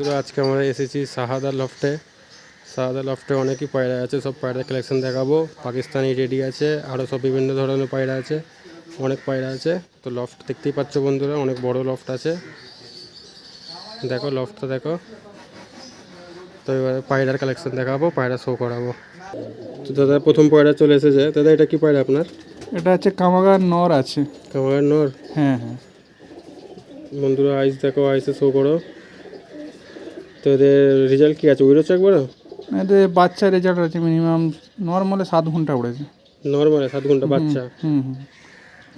বন্ধুরা আজকে আমরা এসেছি সাহাদা লফটে সাহাদা লফটে অনেকই পায়রা আছে সব পায়রা কালেকশন দেখাবো। পাকিস্তানি রেডি আছে আরও সব বিভিন্ন ধরনের পায়রা আছে অনেক পায়রা আছে। তো লফট দেখতেই পাচ্ছ বন্ধুরা অনেক বড় লফট আছে। দেখো লফটটা দেখো। তো এবারে পায়রার কালেকশন দেখাবো পায়রা শো করাবো। তো দাদা প্রথম পায়রা চলে এসেছে। দাদা এটা কি পায়রা আপনার? এটা হচ্ছে কামাগার নর আছে। কামাগার নর? হ্যাঁ হ্যাঁ। বন্ধুরা আইস দেখো আইসে শো করো। তো এদের রেজাল্ট কি আছে? চেক বলো এদের বাচ্চা রেজাল্ট আছে মিনিমাম নর্মালে সাত ঘণ্টা উড়েছে। নর্মালে সাত ঘণ্টা বাচ্চা? হুম হুম।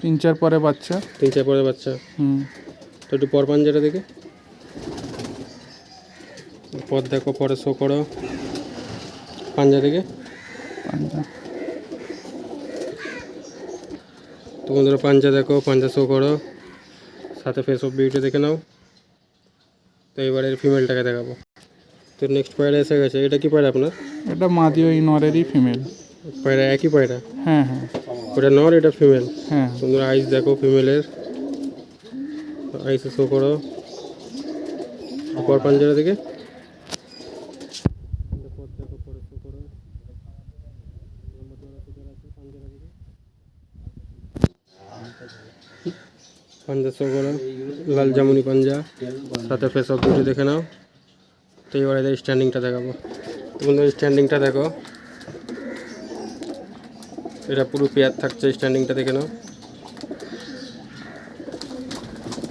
তিন চার পরে বাচ্চা। তিন চার পরে বাচ্চা? হুম। তো একটু পর পাঞ্জাটা দেখে। পর দেখো পরে শো করো। পাঞ্জা দেখে। পাঞ্জা। তো বন্ধুরা পাঞ্জা দেখো পাঞ্জা শো করো। সাথে ফেস অফ বিউটি দেখে নাও। তো এবারে ফিমেলটাকে দেখাবো। তো নেক্সট পায়রা এসে গেছে। এটা কি পায়রা আপনার? এটা মাদি ওই নরেরই ফিমেল পায়রা একই পায়রা? হ্যাঁ হ্যাঁ। ওটা নর এটা ফিমেল হ্যাঁ। সুন্দর আইস দেখো ফিমেলের আইসে শো করো। পর পাঞ্জারা থেকে পাঞ্জা শো করো লাল জামুনি পাঞ্জা। সাথে ফেস অফ দুটো দেখে নাও। তো এবার এদের স্ট্যান্ডিংটা দেখাবো। তোমাদের স্ট্যান্ডিংটা দেখো। এটা পুরো পেয়ার থাকছে স্ট্যান্ডিংটা দেখে নাও।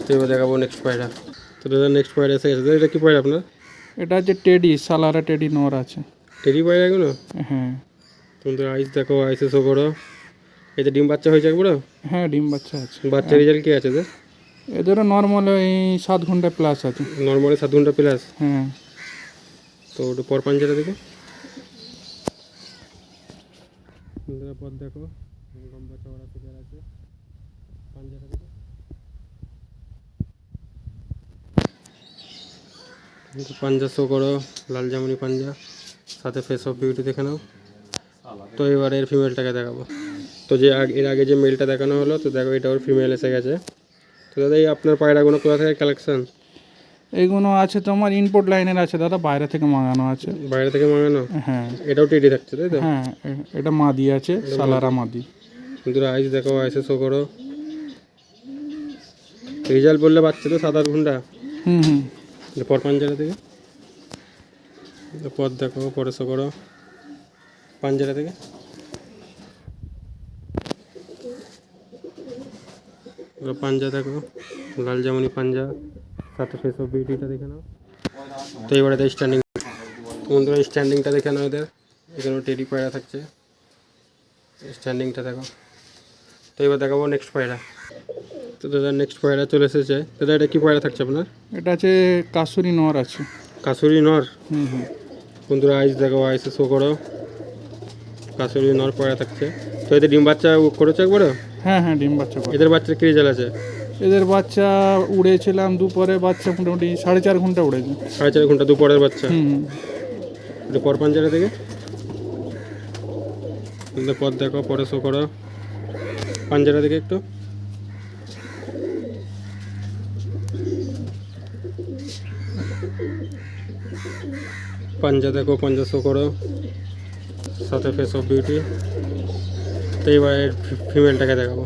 তো এবার দেখাবো নেক্সট পায়রা। তো দাদা নেক্সট পায়রা এসে গেছে। এটা কি পায়রা আপনার? এটা হচ্ছে টেডি সালারা টেডি নর আছে। টেডি পায়রা এগুলো হ্যাঁ। তোমাদের আইস দেখো আইসে শো করো। এতে ডিম বাচ্চা হয়েছে একবার হ্যাঁ ডিম বাচ্চা আছে। বাচ্চা রেজাল্ট কি আছে এদের এদেরও নর্মাল ওই সাত ঘণ্টা প্লাস আছে। নর্মালি সাত ঘণ্টা প্লাস হ্যাঁ। তো ওটা পর পাঞ্জাটা দেখো। বন্ধুরা পর দেখো লম্বা চওড়া ফিগার আছে। পাঞ্জাটা দেখো। পাঞ্জা শো করো লাল জামুনি পাঞ্জা। সাথে ফেস অফ বিউটি দেখে নাও। তো এবার এর ফিমেলটাকে দেখাবো। তো যে আগ- এর আগে যে মেলটা দেখানো হলো তো দেখো এটা ওর ফিমেল এসে গেছে। তো দাদা এই আপনার পায়রাগুলো কোথা থেকে কালেকশন এইগুলো আছে তোমার ইনপুট লাইনের আছে দাদা বাইরে থেকে মাগানো আছে। বাইরে থেকে মাঙানো হ্যাঁ। এটাও টেডি থাকছে তাই তো? হ্যাঁ এটা মাদি আছে সালারা মাদি। বন্ধুরা আইস দেখো আইসে শো করো। রেজাল্ট বললে বাচ্চা তো সাত আট ঘণ্টা। হুম হুম। পর পাঞ্জারা থেকে? এটা পর দেখো পরে শো করো। পাঞ্জারা থেকে? এবার পাঞ্জা দেখো লাল জামুনি পাঞ্জা সাথে ফেস অফ বিউটিটা দেখে নাও। তো এবারে এদের স্ট্যান্ডিং বন্ধুরা স্ট্যান্ডিংটা দেখে নাও এদের। এখানে টেডি পায়রা থাকছে। স্ট্যান্ডিংটা দেখো। তো এবার দেখাবো নেক্সট পায়রা। তো দাদা নেক্সট পায়রা চলে এসেছে। দাদা এটা কি পায়রা থাকছে আপনার? এটা আছে কাসুরি নর আছে। কাসুরি নর হুম হুম। বন্ধুরা আইস দেখো আইসে শো করো। কাসুরি নর পায়রা থাকছে। তো এদের ডিম বাচ্চা করেছে একবার হ্যাঁ হ্যাঁ ডিম বাচ্চা এদের বাচ্চা কি রেজাল্ট আছে? এদের বাচ্চা উড়েছিলাম দুপুরে বাচ্চা মোটামুটি সাড়ে চার ঘণ্টা উড়েছে। সাড়ে চার ঘণ্টা দুপুরের বাচ্চা? এটা পর পাঞ্জারা থেকে? পর দেখো পরে শো করো। পাঞ্জারা থেকে একটু। পাঞ্জা দেখো পাঞ্জা শো করো। সাথে ফেস অফ বিউটি তো এবার ফিমেলটাকে দেখাবো।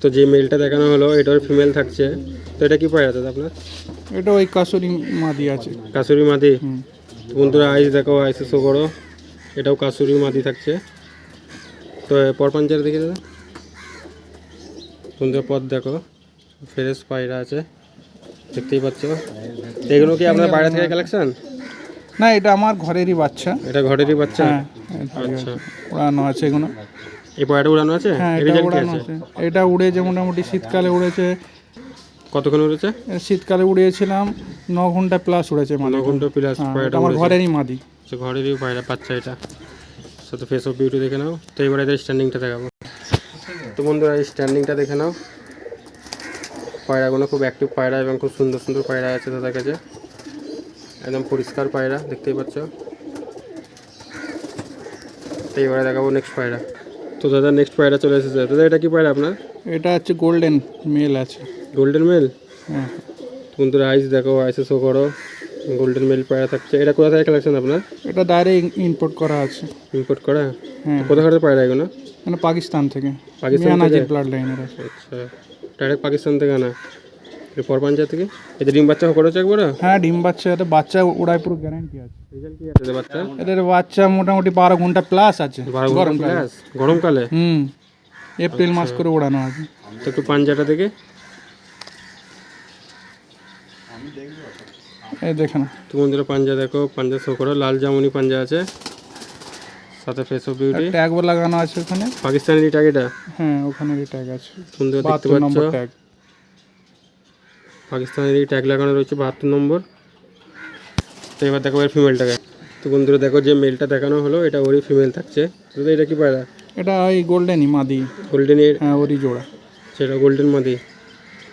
তো যে মেলটা দেখানো হলো এটার ফিমেল থাকছে। তো এটা কি পায়রা দাদা আপনার? এটা ওই কাসুরি মাদি আছে। কাসুরি মাদি? বন্ধুরা আইস দেখো আইসে শো করো। এটাও কাসুরি মাদি থাকছে। তো পর পাঞ্জার দেখে দাদা। বন্ধুরা পথ দেখো। ফ্রেশ পায়রা আছে। দেখতেই পাচ্ছ। এগুলো কি আপনার বাইরে থেকে কালেকশন না এটা আমার ঘরেরই বাচ্চা। এটা ঘরেরই বাচ্চা? হ্যাঁ। আচ্ছা। উড়ানো আছে এগুলো এই পায়রাটা উড়ানো আছে? হ্যাঁ এটা উড়ানো আছে? এটা উড়েছে মোটামুটি শীতকালে উড়েছে। কতক্ষণ উড়েছে? শীতকালে উড়িয়েছিলাম ন ঘণ্টা প্লাস উড়েছে ন ঘণ্টা প্লাস হ্যাঁ, পায়রাটা এটা আমার ঘরেরই মাদি। তো ঘরেরই পায়রা বাচ্চা এটা। সাথে ফেস অফ বিউটি দেখে নাও। তো এবার এদের স্ট্যান্ডিংটা দেখাবো। তো বন্ধুরা এই স্ট্যান্ডিংটা দেখে নাও। পায়রাগুলো খুব অ্যাক্টিভ পায়রা এবং খুব সুন্দর সুন্দর পায়রা আছে তাদের কাছে। একদম পরিষ্কার পায়রা দেখতেই পাচ্ছ। তো এবারে দেখাবো নেক্সট পায়রা। তো দাদা নেক্সট পায়রা চলে এসেছে। দাদা এটা কি পায়রা আপনার? এটা হচ্ছে গোল্ডেন মেল আছে। গোল্ডেন মেল হ্যাঁ। বন্ধুরা আইস দেখো আইসে শো করো। গোল্ডেন মেল পায়রা থাকছে। এটা কোথা থেকে কালেকশন আপনার? এটা ডাইরেক্ট ইম্পোর্ট করা আছে। ইম্পোর্ট করা? হ্যাঁ। কোথাকার পায়রা এগুলো? মানে পাকিস্তান থেকে। পাকিস্তান থেকে? ব্লাড লাইনের আচ্ছা। ডাইরেক্ট পাকিস্তান থেকে আনা। পরপাঞ্জা থেকে? এদের ডিম বাচ্চা করেছে একবার? হ্যাঁ ডিম বাচ্চা এটা বাচ্চা পুরো গ্যারান্টি আছে। রেজাল্ট কি আছে এদের বাচ্চা? এদের বাচ্চা মোটামুটি বারো ঘণ্টা প্লাস আছে। গরমকালে। হুম। এপ্রিল মাস করে ওড়ানো আছে। তো একটু পাঞ্জাটা থেকে এই দেখেন তো বন্ধুরা পাঞ্জা দেখো পাঞ্জা শো করো। লাল জামুনি পাঞ্জা আছে। সাথে ফেস অফ বিউটি লাগানো আছে ওখানে। পাকিস্তানি টাক এটা? হ্যাঁ ওখানে ট্যাগ আছে। সুন্দর দেখতে পাচ্ছ? নম্বর ট্যাগ পাকিস্তানের এই ট্যাগ লাগানো রয়েছে বাহাত্তর নম্বর। তো এবার দেখো এর ফিমেলটাকে তো বন্ধুরা দেখো যে মেলটা দেখানো হলো এটা ওরই ফিমেল থাকছে। তো এটা কি পায়রা? এটা ওই গোল্ডেনই মাদি। গোল্ডেনের হ্যাঁ ওরই জোড়া। সেটা গোল্ডেন মাদি।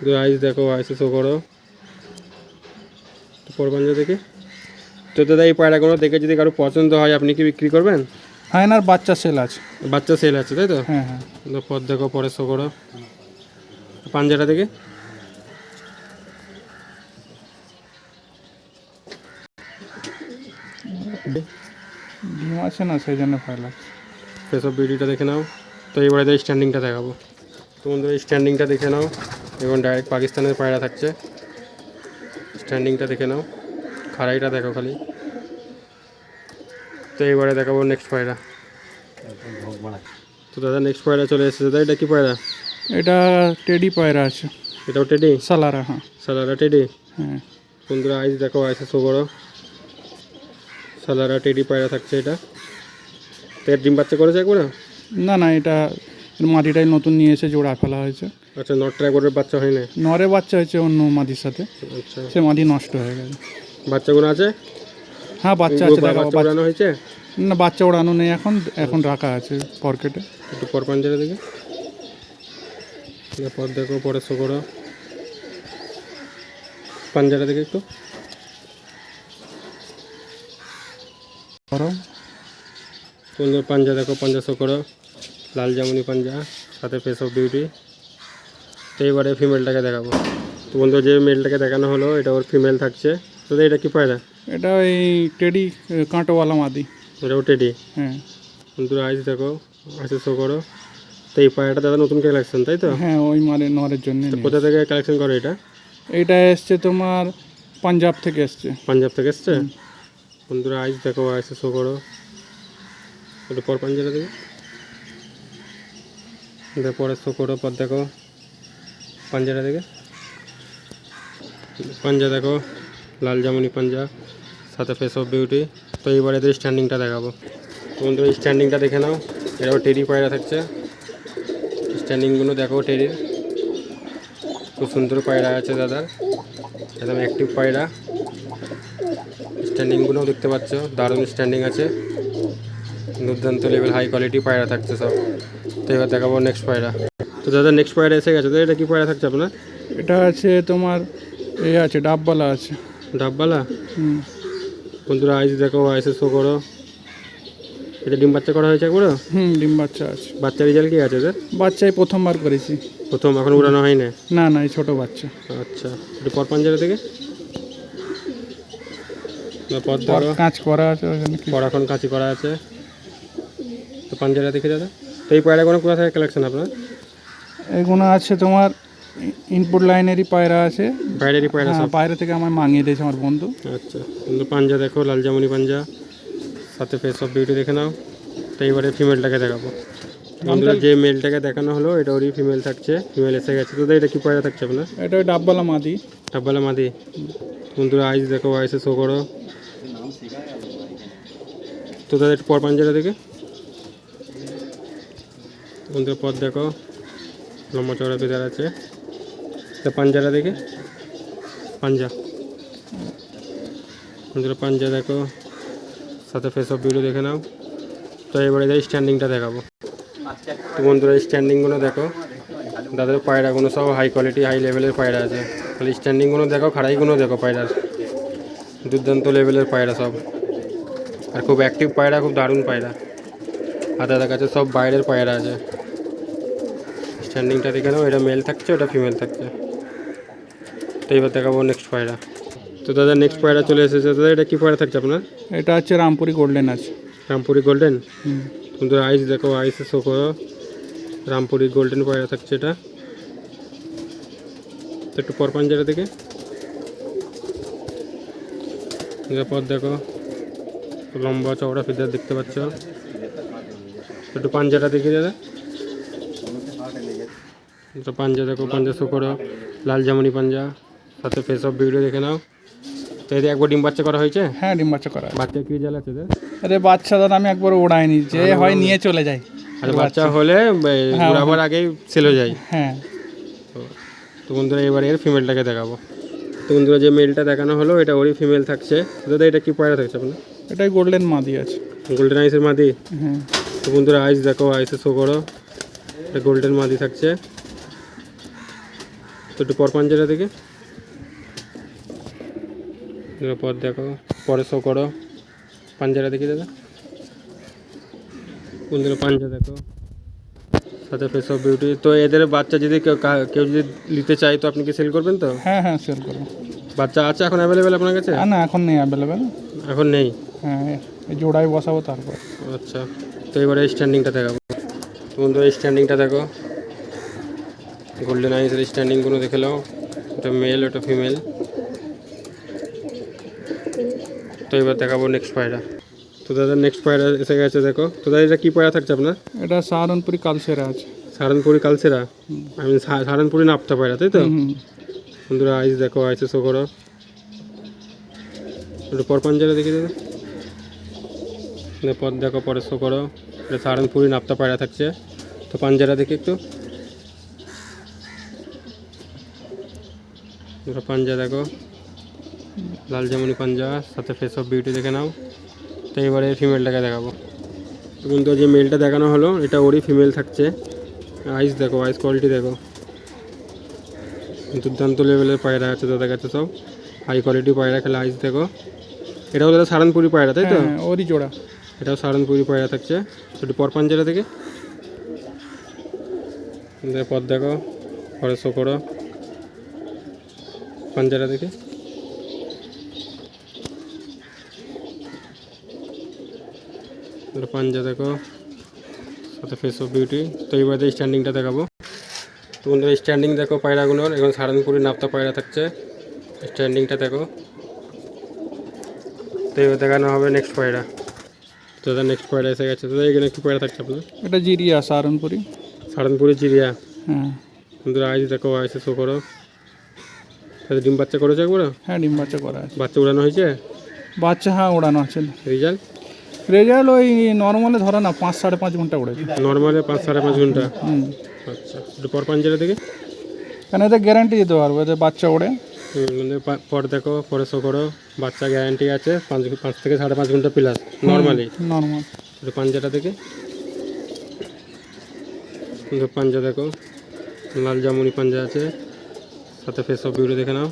তো আইস দেখো আইসে শো করো। তো পরপাঞ্জা দেখে তো দাদা এই পায়রাগুলো দেখে যদি কারও পছন্দ হয় আপনি কি বিক্রি করবেন? হ্যাঁ এনার বাচ্চা সেল আছে। বাচ্চা সেল আছে তাই তো? হ্যাঁ হ্যাঁ। পর দেখো পরে শো করো। পাঞ্জাটা থেকে ডিম আছে না সেই জন্য ভয় লাগছে। অফ বিউটিটা দেখে নাও। তো এবারে স্ট্যান্ডিংটা দেখাবো। তো বন্ধুরা স্ট্যান্ডিংটা দেখে নাও। এবং ডাইরেক্ট পাকিস্তানের পায়রা থাকছে। স্ট্যান্ডিংটা দেখে নাও। খাড়াইটা দেখো খালি। তো এবারে দেখাবো নেক্সট পায়রা। তো দাদা নেক্সট পায়রা চলে এসেছে। দাদা এটা কি পায়রা? এটা টেডি পায়রা আছে। এটাও টেডি? সালারা হ্যাঁ। সালারা টেডি? হ্যাঁ। বন্ধুরা আইস দেখো আইসে করো। সালারা টেডি পায়রা থাকছে এটা। তো এর ডিম বাচ্চা করেছে একবার? না না এটা এর মাটিটাই নতুন নিয়ে এসে জোড়া ফেলা হয়েছে। আচ্ছা নট ট্রাইবোর্ডের বাচ্চা হয় না নরে বাচ্চা হয়েছে অন্য মাটির সাথে। আচ্ছা। সে মাটি নষ্ট হয়ে গেছে। বাচ্চাগুলো আছে? হ্যাঁ বাচ্চা আছে দেখাবো বাচ্চা হয়েছে? না বাচ্চা ওড়ানো নেই এখন এখন রাখা আছে পকেটে একটু পর পাঞ্জারা দেখে। পর দেখো পরে শো করো। পাঞ্জারা দেখে একটু। সুন্দর পাঞ্জা দেখো পাঞ্জা শো করো। লাল জামুনি পাঞ্জা সাথে ফেস অফ বিউটি তো এবারে ফিমেলটাকে দেখাবো। তো বন্ধু যে মেলটাকে দেখানো হলো এটা ওর ফিমেল থাকছে। তো এটা কি পায়রা এটা ওই টেডি কাঁটোওয়ালা মাদি। এটাও টেডি হ্যাঁ। বন্ধুরা আইস দেখো আইসে শো করো। তো এই পায়রাটা দাদা নতুন কালেকশন তাই তো? হ্যাঁ ওই মারে নরের জন্য কোথা থেকে কালেকশন করো এটা? এইটা এসছে তোমার পাঞ্জাব থেকে এসছে। পাঞ্জাব থেকে এসছে? বন্ধুরা আইস দেখো আইসে শো করো। একটু পর পাঞ্জারা দেখো। দেখো পরে শো করো পর দেখো পাঞ্জারা দেখে। পাঞ্জা দেখো। লাল জামুনি পাঞ্জা সাথে ফেস অফ বিউটি তো এইবার এদের স্ট্যান্ডিংটা দেখাবো। বন্ধুরা স্ট্যান্ডিংটা দেখে নাও। এটাও টেরি পায়রা থাকছে। স্ট্যান্ডিংগুলো দেখো টেরির। খুব সুন্দর পায়রা আছে দাদার। একদম অ্যাক্টিভ পায়রা। স্ট্যান্ডিংগুলোও দেখতে পাচ্ছ। দারুণ স্ট্যান্ডিং আছে। দুর্দান্ত লেভেল হাই কোয়ালিটি পায়রা থাকছে সব। তো এবার দেখাবো নেক্সট পায়রা। তো দাদা নেক্সট পায়রা এসে গেছে। তো এটা কি পায়রা থাকছে আপনার? এটা আছে তোমার এ আছে ডাববালা আছে। ডাববালা? হুম। বন্ধুরা আইস দেখো আইসে শো করো। এটা ডিম বাচ্চা করা হয়েছে একবার হুম ডিম বাচ্চা আছে। বাচ্চা রেজাল্ট কি আছে স্যার বাচ্চাই প্রথমবার করেছি। প্রথম এখন উড়ানো হয় না না না এই ছোটো বাচ্চা। আচ্ছা একটু পর পাঞ্জারা থেকে? কাজ করা আছে এখন কাঁচি করা আছে। তো পাঞ্জারা দেখে দাদা। তো এই পায়রাগুলো কোথা থেকে কালেকশন আপনার? এগুলো আছে তোমার ইনপুট লাইনেরই পায়রা আছে। বাইরেরই পায়রা হ্যাঁ সব? পায়রা থেকে আমার মাঙিয়ে দিয়েছে আমার বন্ধু। আচ্ছা কিন্তু পাঞ্জা দেখো লাল জামুনি পাঞ্জা। সাথে ফেস অফ বিউটি দেখে নাও। তো এইবারে ফিমেলটাকে দেখাবো। বন্ধুরা যে মেলটাকে দেখানো হলো এটা ওরই ফিমেল থাকছে। ফিমেল এসে গেছে। তো এটা কি পায়রা থাকছে আপনার? এটা ওই ডাববালা মাদি। ডাব্বালা মাদি। বন্ধুরা আইস দেখো আইসে শো করো। তো তাদের পর পাঞ্জারা দেখে? বন্ধুরা পর দেখো। লম্বা চড়া বেদার আছে পাঞ্জারা দেখে? পাঞ্জা। বন্ধুরা, পাঞ্জা দেখো। সাথে ফেস অফ ভিডিও দেখে নাও। তো এবারে যাই স্ট্যান্ডিংটা দেখাবো। তো বন্ধুরা স্ট্যান্ডিংগুলো দেখো। দাদার পায়রাগুলো সব হাই কোয়ালিটি হাই লেভেলের পায়রা আছে। খালি স্ট্যান্ডিংগুলো দেখো, খাড়াইগুলো দেখো পায়রার। দুর্দান্ত লেভেলের পায়রা সব। আর খুব অ্যাক্টিভ পায়রা, খুব দারুণ পায়রা। আর দাদার কাছে সব বাইরের পায়রা আছে। স্ট্যান্ডিংটা দেখে নাও এটা মেল থাকছে ওটা ফিমেল থাকছে। তো এবার দেখাবো নেক্সট পায়রা। তো দাদা নেক্সট পায়রা চলে এসেছে। দাদা এটা কী পায়রা থাকছে আপনার? এটা হচ্ছে রামপুরি গোল্ডেন আছে। Rampuri golden hmm. সুন্দর আইস দেখো আইসে শো করো। রামপুরি গোল্ডেন পায়রা থাকছে এটা। তো একটু পর পাঞ্জারা থেকে নিরাপদ দেখো। লম্বা চওড়া ফিদার দেখতে পাচ্ছ। একটু পাঞ্জাটা দেখে দাদা। তো পাঞ্জা দেখো পাঞ্জা শো করো। লাল জামনি পাঞ্জা। সাথে ফেস অফ ভিডিও দেখে নাও। তো এতে একবার ডিম বাচ্চা করা হয়েছে? হ্যাঁ ডিম বাচ্চা করা। বাচ্চা কি আছে দাদা আরে বাচ্চা দাদা আমি একবার ওড়াইনি যে হয় নিয়ে চলে যাই আর বাচ্চা হলে ঘুরাবার আগেই সেল হয়ে যায়। হ্যাঁ। তো বন্ধুরা এবার এর ফিমেলটাকে দেখাবো। তো বন্ধুরা যে মেলটা দেখানো হলো এটা ওরই ফিমেল থাকছে। দাদা এটা কি পয়রা থাকছে আপনার? এটাই গোল্ডেন মাদি আছে। গোল্ডেন আইসের মাদি? হ্যাঁ। তো বন্ধুরা আইস দেখো আইসে শো করো। এটা গোল্ডেন মাদি থাকছে। তো একটু পর পাঞ্জারা থেকে পর দেখো পরে শো করো। পাঞ্জারা দেখি দাদা। বন্ধুরা পাঞ্জা দেখো। সাথে ফেস অফ বিউটি তো এদের বাচ্চা যদি কেউ যদি নিতে চায় তো আপনি কি সেল করবেন তো? হ্যাঁ হ্যাঁ সেল করব। বাচ্চা আছে এখন অ্যাভেলেবেল আপনার কাছে? না এখন নেই অ্যাভেলেবেল এখন নেই? হ্যাঁ জোড়ায় বসাবো তারপর। আচ্ছা। তো এবারে স্ট্যান্ডিংটা দেখাবো। তো বন্ধুরা স্ট্যান্ডিংটা দেখো। গোল্ডেন আইসের স্ট্যান্ডিংগুলো দেখে নাও। এটা মেল ওটা ফিমেল তো এবার দেখাবো নেক্সট পায়রা। তো দাদা নেক্সট পায়রা এসে গেছে দেখো। তো দাদা এটা কী পায়রা থাকছে আপনার? এটা সাহারনপুরি কালসেরা আছে। সারানপুরি কালসেরা? আমি সারানপুরি নাপতা পায়রা তাই তো? বন্ধুরা আইস দেখো আইসে শো করো একটু পর পাঞ্জারা দেখি দাদা। পর দেখো পরে শো করো এটা সাহারানপুরি নাপ্তা পায়রা থাকছে। তো পাঞ্জারা দেখি একটু। দুটো পাঞ্জা দেখো। লাল জামুনি পাঞ্জা সাথে ফেস অফ বিউটি দেখে নাও। তো এবারে ফিমেলটাকে দেখাবো। তো কিন্তু যে মেলটা দেখানো হলো এটা ওরই ফিমেল থাকছে। আইস দেখো আইস কোয়ালিটি দেখো। দুর্দান্ত লেভেলের পায়রা আছে দাদা কাছে সব। হাই কোয়ালিটি পায়রা খেলে আইস দেখো। এটাও দাদা সারানপুরি পায়রা তাই তো? হ্যাঁ ওরই জোড়া। এটাও সারানপুরি পায়রা থাকছে। একটু পর পাঞ্জারা থেকে। পথ দেখো। পরে শো করো। পাঞ্জারা দুটো পাঞ্জা দেখো সাথে ফেস অফ বিউটি তো এইবারে স্ট্যান্ডিংটা দেখাবো। তো বন্ধুরা স্ট্যান্ডিং দেখো পায়রাগুলোর এখন সারানপুরি নাপ্তা পায়রা থাকছে। স্ট্যান্ডিংটা দেখো। তো এবার দেখানো হবে নেক্সট পায়রা। তো দাদা নেক্সট পায়রা এসে গেছে। তো এখানে কি পায়রা থাকছে আপনার এটা জিরিয়া সাহারনপুরি সারানপুরি জিরিয়া। হ্যাঁ। বন্ধুরা আইস দেখো আইসে শো করো। তাহলে ডিম বাচ্চা করেছে একবার হ্যাঁ ডিম বাচ্চা করা আছে। বাচ্চা উড়ানো হয়েছে? বাচ্চা হ্যাঁ ওড়ানো আছে। রেজাল্ট? রেজাল্ট ওই নর্মালে ধরো না পাঁচ সাড়ে পাঁচ ঘণ্টা উড়েছে। নর্মালে পাঁচ সাড়ে পাঁচ ঘণ্টা? হুম। আচ্ছা একটু পর পাঞ্জারা থেকে কেন এতে গ্যারান্টি দিতে পারব যে বাচ্চা ওড়ে হুম, মানে পর দেখো পরে শো করো বাচ্চা গ্যারান্টি আছে পাঁচ পাঁচ থেকে সাড়ে পাঁচ ঘণ্টা প্লাস নর্মালি নর্মাল একটু পাঞ্জাটা থেকে পাঞ্জা দেখো। লাল জামুনি পাঞ্জা আছে। সাথে ফেস অফ বিউটি দেখে নাও।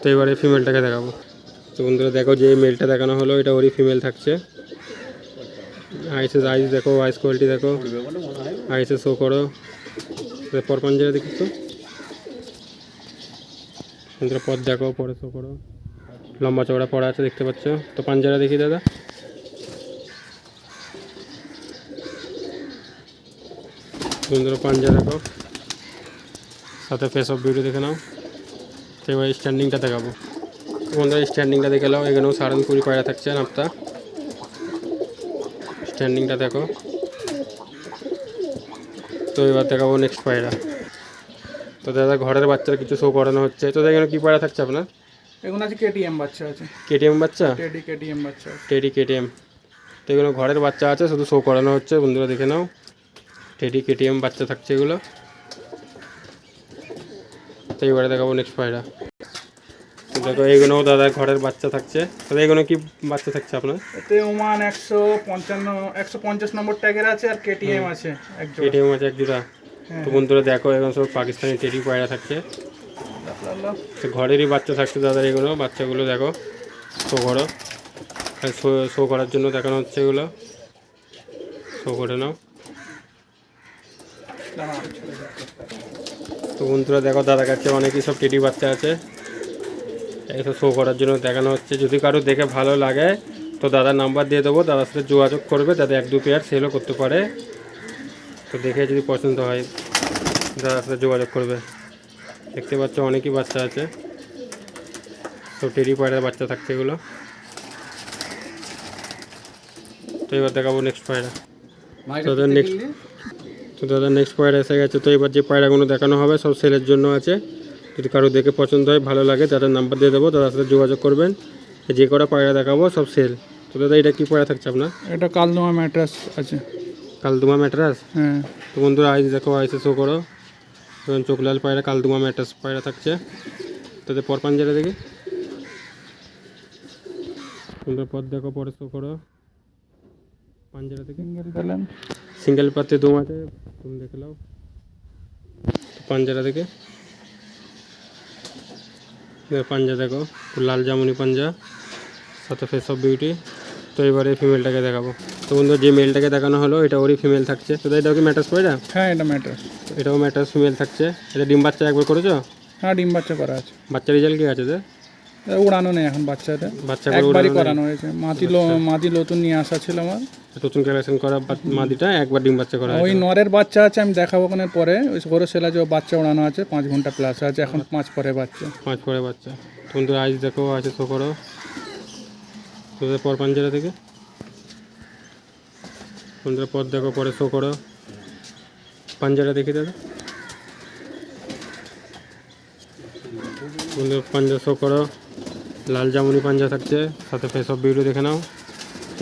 তো এবারে ফিমেলটাকে দেখাবো। তো বন্ধুরা, দেখো যে মেলটা দেখানো হলো, এটা ওরই ফিমেল থাকছে। আইসেস আইস দেখো আইস কোয়ালিটি দেখো। আইসে শো করো। পর পাঞ্জারা দেখি তো। বন্ধুরা, পথ দেখো, পরে শো করো। লম্বা চওড়া পড়া আছে, দেখতে পাচ্ছ। তো পাঞ্জারা দেখি, দাদা। সুন্দর পাঞ্জা দেখো। সাথে ফেস অফ বিউটি দেখে নাও। তো এবার স্ট্যান্ডিংটা দেখাবো। বন্ধুরা স্ট্যান্ডিংটা দেখে নাও। এখানেও কুড়ি পায়রা থাকছে নাপটা স্ট্যান্ডিংটা দেখো। তো এবার দেখাবো নেক্সট পায়রা। তো দাদা ঘরের বাচ্চার কিছু শো করানো হচ্ছে। তো এখানে কী পায়রা থাকছে আপনার। এগুলো আছে কেটিএম বাচ্চা আছে। কেটিএম বাচ্চা? টেডি কেটিএম বাচ্চা টেডি কেটিএম তো এগুলো ঘরের বাচ্চা আছে শুধু শো করানো হচ্ছে। বন্ধুরা দেখে নাও। টেডি কেটিএম বাচ্চা থাকছে এগুলো। তো এবারে দেখাবো নেক্সট পায়রা। দেখো এগুলোও দাদা ঘরের বাচ্চা থাকছে। তো এগুলো কি বাচ্চা থাকছে আপনার? এতে ওমান একশো পঞ্চান্ন একশো পঞ্চাশ নম্বর ট্যাগের আছে আর কেটিএম আছে কেটিএম আছে এক জোড়া। হ্যাঁ। তো বন্ধুরা দেখো এখন সব পাকিস্তানি টেডি পায়রা থাকছে। তো ঘরেরই বাচ্চা থাকছে দাদা এগুলো বাচ্চাগুলো দেখো শো করো। শো করার জন্য দেখানো হচ্ছে এগুলো। শো করে নাও। তো বন্ধুরা দেখো দাদার কাছে অনেকই সব টেডি বাচ্চা আছে। এটা শো করার জন্য দেখানো হচ্ছে। যদি কারও দেখে ভালো লাগে তো দাদার নাম্বার দিয়ে দেবো। দাদার সাথে যোগাযোগ করবে দাদা এক দু পেয়ার সেলও করতে পারে। তো দেখে যদি পছন্দ হয় দাদার সাথে যোগাযোগ করবে। দেখতে পাচ্ছ অনেকই বাচ্চা আছে। সব টেরি পায়রার বাচ্চা থাকছে এগুলো। তো এবার দেখাবো নেক্সট পায়রা। তো নেক্সট তো দাদা নেক্সট পায়রা এসে গেছে। তো এবার যে পায়রাগুলো দেখানো হবে সব সেলের জন্য আছে। যদি কারও দেখে পছন্দ হয় ভালো লাগে দাদার নাম্বার দিয়ে দেবো দাদার সাথে যোগাযোগ করবেন। যে কটা পায়রা দেখাবো সব সেল তো দাদা এটা কি পায়রা থাকছে আপনার? এটা কালদমা ম্যাট্রাস আছে। কালদুমা ম্যাট্রাস হ্যাঁ। তো বন্ধুরা আইস দেখো আইসে শো করো। তখন চোখলাল পায়রা কালদুমা ম্যাট্রাস পায়রা থাকছে। তাদের পর পাঞ্জারা দেখি। সুন্দর পর দেখো পরে শো করো। পাঞ্জারা থেকে সিঙ্গেল পাতে দুম আছে তুমি দেখে নাও। পাঞ্জারা থেকে পাঞ্জা দেখো। লাল জামুনি পাঞ্জা সাথে ফেস অফ বিউটি তো এবারে ফিমেলটাকে দেখাবো। তো বন্ধু যে মেলটাকে দেখানো হলো এটা ওরই ফিমেল থাকছে। তো এটাও কি ম্যাটার্স পায়রা হ্যাঁ এটা ম্যাট্রাস এটাও ম্যাটার্স ফিমেল থাকছে। এটা ডিম বাচ্চা একবার করেছ? হ্যাঁ ডিম বাচ্চা করা আছে। বাচ্চা রেজাল্ট কি আছে উড়ানো নেই এখন বাচ্চাটা বাচ্চা একবারই করানো হয়েছে। মাটি লো মাটি নতুন নিয়ে আসা ছিল আমার। নতুন কালেকশন করা মাদিটা একবার ডিম বাচ্চা করা ওই নরের বাচ্চা আছে আমি দেখাবো ওখানে পরে। ওই গরু সেলা যে বাচ্চা উড়ানো আছে পাঁচ ঘণ্টা প্লাস আছে এখন পাঁচ পরে বাচ্চা। পাঁচ পরে বাচ্চা। তোমাদের আইস দেখো আছে শো করো। তোদের পর পাঞ্জারা থেকে। তোমাদের পর দেখো পরে শো করো। পাঞ্জারা দেখি দাদা পাঞ্জা শো করো। লাল জামুনি পাঞ্জা থাকছে। সাথে ফেস অফ ভিডিও দেখে নাও।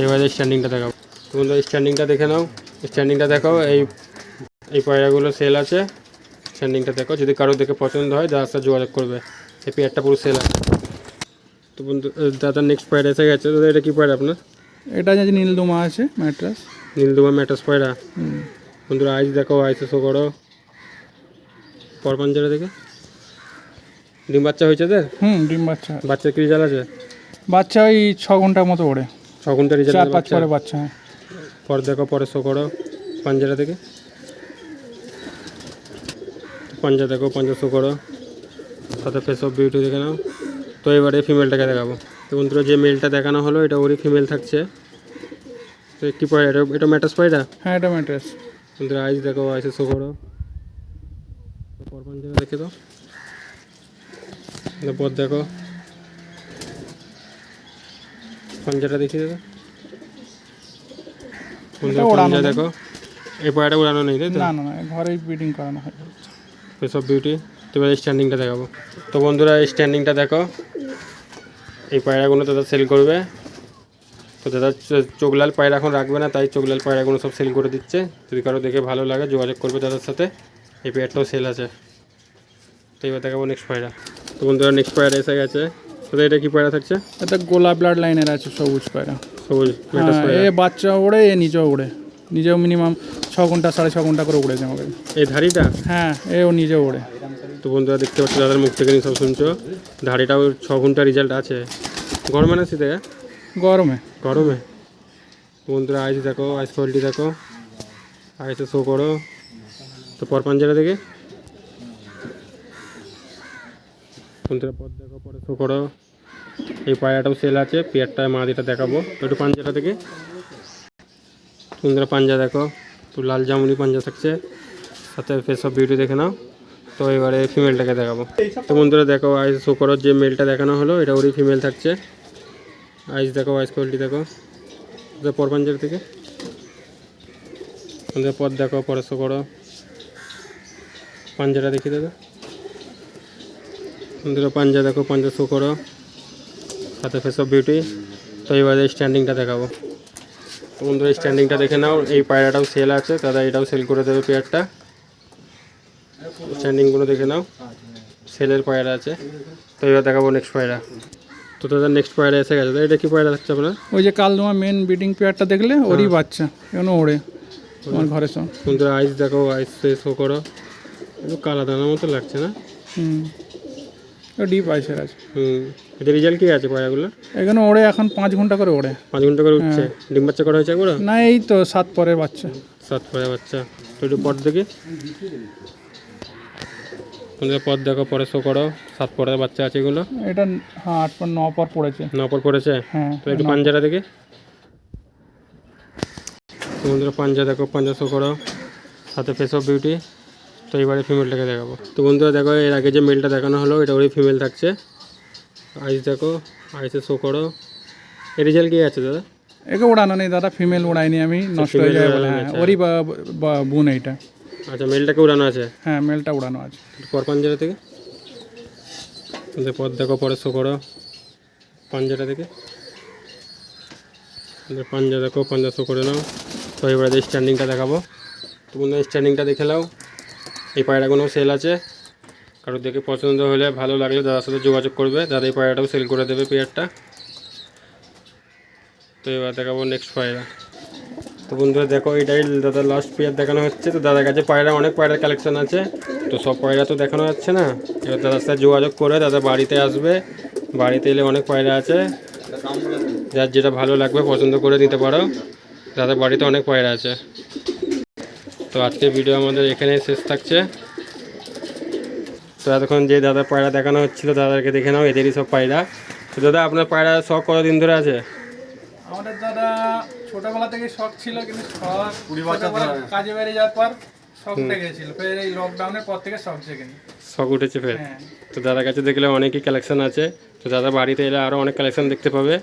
এবারে স্ট্যান্ডিংটা দেখাও তোমাদের স্ট্যান্ডিংটা দেখে নাও। স্ট্যান্ডিংটা দেখাও এই এই পায়রাগুলো সেল আছে। স্ট্যান্ডিংটা দেখো যদি কারও দেখে পছন্দ হয় দাদার সাথে যোগাযোগ করবে। এই পেয়ারটা পুরো সেল আছে। তো বন্ধু দাদা নেক্সট পায়রা এসে গেছে। দাদা এটা কী পায়রা আপনার? এটা যে নীলদমা আছে ম্যাট্রাস নীলদুমা ম্যাটাস পায়রা। বন্ধুরা আইস দেখো আইসে শো করো। পর পাঞ্জারা দেখে। ডিম বাচ্চা হয়েছে তো হুম ডিম বাচ্চা। বাচ্চার কি রেজাল্ট আছে? বাচ্চা ওই ছ ঘণ্টার মতো ওড়ে। ছ ঘণ্টা চার রেজাল্ট পাঁচ পরে বাচ্চা হ্যাঁ। পর দেখো পরে শো করো। পাঞ্জারা থেকে? পাঞ্জা দেখো পাঞ্জা শো করো। সাথে ফেস অফ বিউটি দেখে নাও। তো এবারে ফিমেলটাকে দেখাবো। তো বন্ধুরা যে মেলটা দেখানো হলো এটা ওরই ফিমেল থাকছে। তো কি পায়রা এটা এটা ম্যাটাস পায়রা হ্যাঁ এটা ম্যাট্রাস বন্ধুরা আইস দেখো আইসে শো করো। পর পাঞ্জারা দেখে দাও। পর দেখো। পাঞ্জাটা দেখিয়ে দেবো। ওড়ানো পাঞ্জা। দেখো। এই পায়রাটা উড়ানো নেই তাই তো? না না না ব্রিডিং করানো হয়। ফেস বিউটি তো এবার স্ট্যান্ডিংটা দেখাবো। তো বন্ধুরা এই স্ট্যান্ডিংটা দেখো। এই পায়রাগুলো দাদা সেল করবে। তো দাদা চো- চোখলাল পায়রা এখন রাখবে না তাই চোখলাল পায়রাগুলো সব সেল করে দিচ্ছে। যদি কারও দেখে ভালো লাগে যোগাযোগ করবে দাদার সাথে। এই পেয়ারটাও সেল আছে। তো এবার দেখাবো নেক্সট পায়রা। তো বন্ধুরা নেক্সট পায়রা এসে গেছে। তো এটা কি পায়রা থাকছে? এটা গোলাপ ব্লাড লাইনের আছে সবুজ পায়রা। সবুজ হ্যাঁ, পায়রা এ বাচ্চা ওড়ে এ নিজেও ওড়ে। নিজেও মিনিমাম ছ ঘণ্টা সাড়ে ছ ঘণ্টা করে উড়েছে আমাকে। এই ধাড়িটা? হ্যাঁ এও নিজেও ওড়ে। তো বন্ধুরা দেখতে পাচ্ছি দাদার মুখ থেকে সব শুনছো ধাড়িটাও ছ ঘণ্টা রেজাল্ট আছে। গরমে না শীতে? গরমে। গরমে? বন্ধুরা আইস দেখো আইস কোয়ালিটি দেখো। আইসে শো করো। তো পর পাঞ্জারা দেখে? বন্ধুরা পর দেখো, পরে শো করো। এই পায়রাটাও সেল আছে পেয়ারটা মাদিটা দেখাবো। একটু পাঞ্জাটা থেকে বন্ধুরা পাঞ্জা দেখো তো লাল জামুনি পাঞ্জা থাকছে। সাথে ফেস অফ বিউটি দেখে নাও। তো এবারে ফিমেলটাকে দেখাবো। তো বন্ধুরা, দেখো আইস শো করো, যে মেলটা দেখানো হলো, এটা ওরই ফিমেল থাকছে। আইস দেখো আইস কোয়ালিটি দেখো। পর পাঞ্জার থেকে আমাদের পর দেখো, পরে শো করো। পাঞ্জাটা দেখি দাদা বন্ধুরা পাঞ্জা দেখো পাঞ্জা শো করো। সাথে ফেস অফ বিউটি তো এবারে স্ট্যান্ডিংটা দেখাবো। তো বন্ধুরা স্ট্যান্ডিংটা দেখে নাও। এই পায়রাটাও সেল আছে দাদা এটাও সেল করে দেবে পেয়ারটা স্ট্যান্ডিংগুলো দেখে নাও। সেলের পায়রা আছে। তো এবার দেখাবো নেক্সট পায়রা। তো দাদা নেক্সট পায়রা এসে গেছে। এটা কি পায়রা থাকছে আপনার ওই যে কাল তোমার মেন ব্রিডিং পেয়ারটা দেখলে ওরই বাচ্চা। কেন ওড়ে আমার ঘরের সঙ্গে। বন্ধুরা আইস দেখো আইস শো করো। একটু কালা দানার মতো লাগছে না? হুম। ডিপ আইসের আছে হুম। এটা রেজাল্ট কি আছে পায়রাগুলো এখানে ওড়ে এখন পাঁচ ঘণ্টা করে ওড়ে। পাঁচ ঘণ্টা করে উঠছে? ডিম বাচ্চা করা হয়েছে একবার না এই তো সাত পরের বাচ্চা। সাত পরে বাচ্চা। তো একটু পর দেখি। তোমাদের পর দেখো পরে শো করো। সাত পরের বাচ্চা আছে এগুলো? এটা হ্যাঁ আট পর ন পর পড়েছে। নপর পড়েছে? হ্যাঁ তো একটু পাঞ্জাটা দেখি। তোমাদের পাঞ্জা দেখো পাঞ্জা শো করো। সাথে ফেস অফ বিউটি তো এবারে ফিমেলটাকে দেখাবো। তো বন্ধুরা দেখো এর আগে যে মেলটা দেখানো হলো এটা ওরই ফিমেল থাকছে। আইস দেখো আইসে শো করো। এর রেজাল্ট কি আছে দাদা? একে উড়ানো নেই দাদা ফিমেল উড়াইনি আমি নষ্ট হয়ে যায় বলে হ্যাঁ ওরই বোন এইটা। আচ্ছা মেলটাকে উড়ানো আছে? হ্যাঁ মেলটা উড়ানো আছে। পর পাঞ্জাটা থেকে? পর দেখো পরে শো করো। পাঞ্জাটা থেকে? পাঞ্জা দেখো পাঞ্জা শো করে নাও। তো এবারে স্ট্যান্ডিংটা দেখাবো। তো বন্ধু স্ট্যান্ডিংটা দেখে নাও। এই পায়রাগুলো সেল আছে। কারোর দেখে পছন্দ হলে, ভালো লাগলে দাদার সাথে যোগাযোগ করবে দাদা এই পায়রাটাও সেল করে দেবে পেয়ারটা। তো এবার দেখাবো নেক্সট পায়রা। তো বন্ধুরা, দেখো এটাই দাদা লাস্ট পেয়ার দেখানো হচ্ছে। তো দাদার কাছে পায়রা, অনেক পায়রার কালেকশন আছে। তো সব পায়রা তো দেখানো যাচ্ছে না। এবার দাদার সাথে যোগাযোগ করে দাদা বাড়িতে আসবে। বাড়িতে এলে অনেক পায়রা আছে। যার যেটা ভালো লাগবে, পছন্দ করে নিতে পারো। দাদা বাড়িতে অনেক পায়রা আছে। তো আজকে ভিডিও আমাদের এখানে শেষ থাকছে। তো এতক্ষণ যে দাদা পায়রা দেখানো হচ্ছিল দাদাকে দেখে নাও এদেরই সব পায়রা। তো দাদা আপনার পায়রা শখ কতদিন ধরে আছে? আমাদের দাদা ছোটবেলা থেকে শখ ছিল কিন্তু শখ কাজে বেরিয়ে যাওয়ার পর শখ লেগেছিল। ফের এই লকডাউনের পর থেকে শখ জেগেনি শখ উঠেছে ফের। হ্যাঁ। তো দাদার কাছে দেখলে অনেকই কালেকশন আছে। তো দাদা বাড়িতে এলে আরও অনেক কালেকশন দেখতে পাবে।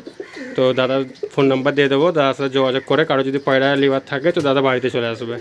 তো দাদার ফোন নাম্বার দিয়ে দেবো। দাদার সাথে যোগাযোগ করে কারও যদি পায়রা লিভার থাকে তো দাদা বাড়িতে চলে আসবে।